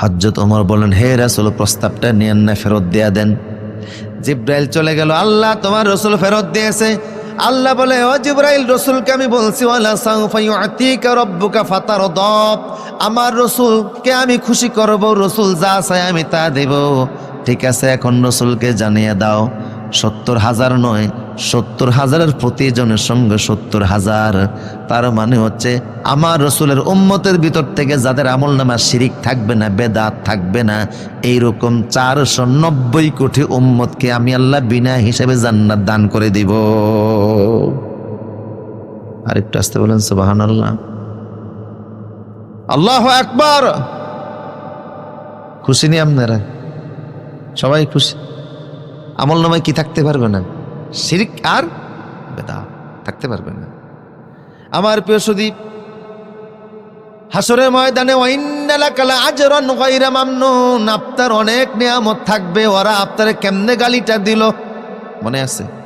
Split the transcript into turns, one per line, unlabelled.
হজরত ওমর বলেন হে রাসুল, প্রস্তাবটা নিয়েন না, ফেরত দেয়া দেন। জিব্রাইল চলে গেল, আল্লাহ, তোমার রসুল ফেরত দিয়েছে। আল্লাহ বলে, ও জিব্রাইল, রসুলকে আমি বলছি আমার রসুলকে আমি খুশি করব, রসুল যা চাই আমি তা দেব। ঠিক আছে, এখন রসুলকে জানিয়ে দাও। সত্তর হাজার নয়, সত্তর হাজারের প্রতিজনের সঙ্গে সত্তর হাজার। তার মানে হচ্ছে, আমার রসুলের উম্মতের ভিতর থেকে যাদের আমল নামা শিরিক থাকবে না, বেদাত থাকবে না, এইরকম চারশো নব্বই কোটি উম্মতকে আমি আল্লাহ বিনা হিসেবে জান্নাত দান করে দিব। আরেকটু আসতে বলেন সুবাহান আল্লাহ আল্লাহ একবার খুশি নি আপনারা? সবাই খুশি? আমল নামায় কি থাকতে পারবে না? শিরিক আর বেদা থাকতে পারবে না। আমার প্রিয় সুদীপ হাসরের ময়দানে আপনার অনেক নিয়ামত থাকবে। ওরা আপনারে কেমনে গালিটা দিল? মনে আছে?